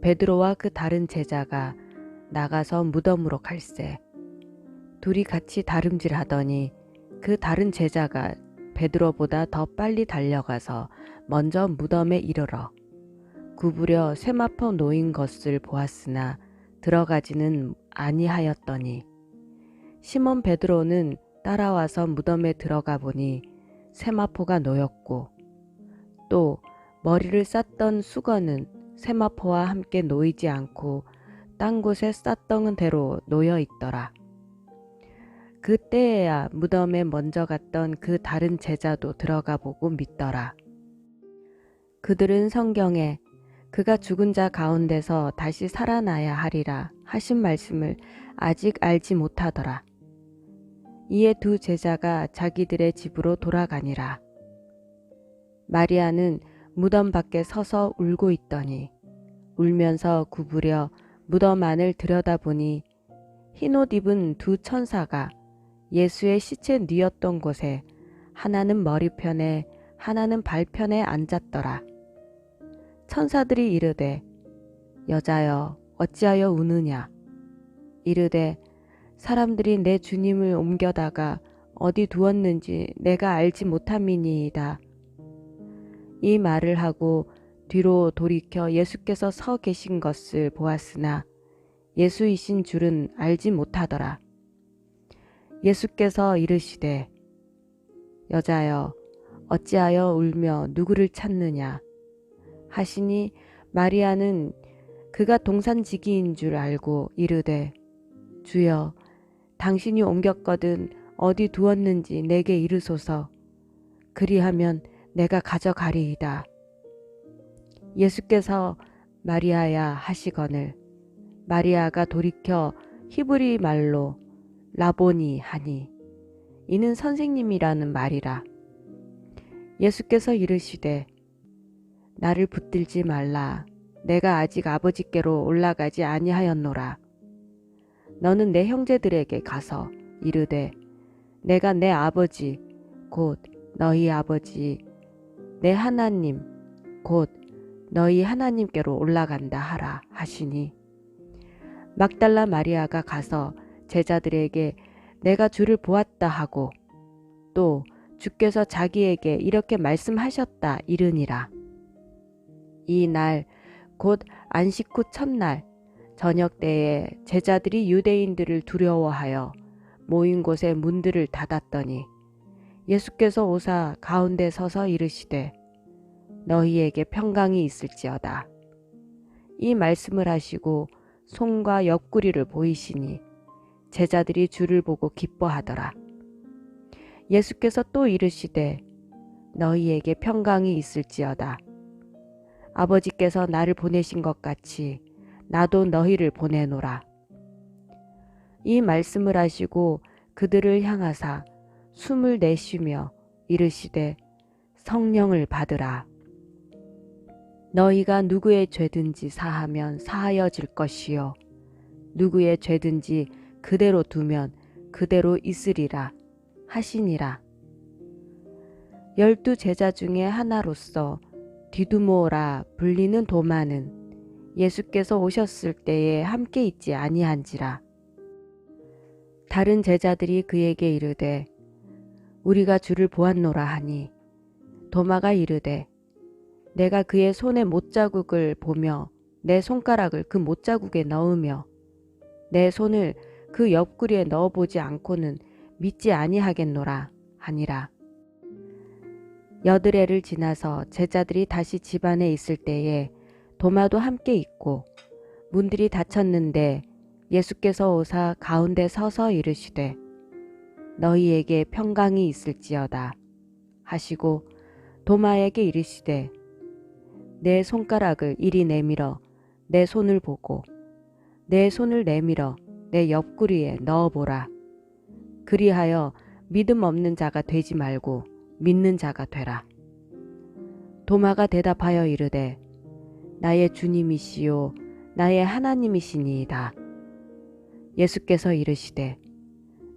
베드로와 그 다른 제자가 나가서 무덤으로 갈새. 둘이 같이 다름질하더니 그 다른 제자가 베드로보다 더 빨리 달려가서 먼저 무덤에 이르러 구부려 세마포 놓인 것을 보았으나 들어가지는 아니하였더니 시몬 베드로는 따라와서 무덤에 들어가 보니 세마포가 놓였고 또 머리를 쌌던 수건은 세마포와 함께 놓이지 않고 딴 곳에 쌌던 대로 놓여 있더라. 그때에야 무덤에 먼저 갔던 그 다른 제자도 들어가 보고 믿더라. 그들은 성경에 그가 죽은 자 가운데서 다시 살아나야 하리라 하신 말씀을 아직 알지 못하더라. 이에 두 제자가 자기들의 집으로 돌아가니라. 마리아는 무덤 밖에 서서 울고 있더니 울면서 구부려 무덤 안을 들여다보니 흰옷 입은 두 천사가 예수의 시체 뉘었던 곳에 하나는 머리편에 하나는 발편에 앉았더라. 천사들이 이르되 여자여 어찌하여 우느냐 이르되 사람들이 내 주님을 옮겨다가 어디 두었는지 내가 알지 못함이니이다. 이 말을 하고 뒤로 돌이켜 예수께서 서 계신 것을 보았으나 예수이신 줄은 알지 못하더라. 예수께서 이르시되 여자여 어찌하여 울며 누구를 찾느냐 하시니 마리아는 그가 동산지기인 줄 알고 이르되 주여 당신이 옮겼거든 어디 두었는지 내게 이르소서 그리하면 내가 가져가리이다. 예수께서 마리아야 하시거늘 마리아가 돌이켜 히브리 말로 라보니 하니 이는 선생님이라는 말이라. 예수께서 이르시되 나를 붙들지 말라. 내가 아직 아버지께로 올라가지 아니하였노라. 너는 내 형제들에게 가서 이르되 내가 내 아버지 곧 너희 아버지 내 하나님 곧 너희 하나님께로 올라간다 하라 하시니 막달라 마리아가 가서 제자들에게 내가 주를 보았다 하고 또 주께서 자기에게 이렇게 말씀하셨다 이르니라. 이 날 곧 안식 후 첫날 저녁 때에 제자들이 유대인들을 두려워하여 모인 곳에 문들을 닫았더니 예수께서 오사 가운데 서서 이르시되 너희에게 평강이 있을지어다. 이 말씀을 하시고 손과 옆구리를 보이시니 제자들이 주를 보고 기뻐하더라. 예수께서 또 이르시되 너희에게 평강이 있을지어다. 아버지께서 나를 보내신 것 같이 나도 너희를 보내노라. 이 말씀을 하시고 그들을 향하사 숨을 내쉬며 이르시되 성령을 받으라. 너희가 누구의 죄든지 사하면 사하여질 것이요. 누구의 죄든지 그대로 두면 그대로 있으리라 하시니라. 열두 제자 중에 하나로서 디두모라 불리는 도마는 예수께서 오셨을 때에 함께 있지 아니한지라. 다른 제자들이 그에게 이르되 우리가 주를 보았노라 하니 도마가 이르되 내가 그의 손에 못자국을 보며 내 손가락을 그 못자국에 넣으며 내 손을 그 옆구리에 넣어보지 않고는 믿지 아니하겠노라 하니라. 여드레를 지나서 제자들이 다시 집안에 있을 때에 도마도 함께 있고 문들이 닫혔는데 예수께서 오사 가운데 서서 이르시되 너희에게 평강이 있을지어다 하시고 도마에게 이르시되 내 손가락을 이리 내밀어 내 손을 보고 내 손을 내밀어 내 옆구리에 넣어보라. 그리하여 믿음 없는 자가 되지 말고 믿는 자가 되라. 도마가 대답하여 이르되 나의 주님이시요 나의 하나님이시니이다. 예수께서 이르시되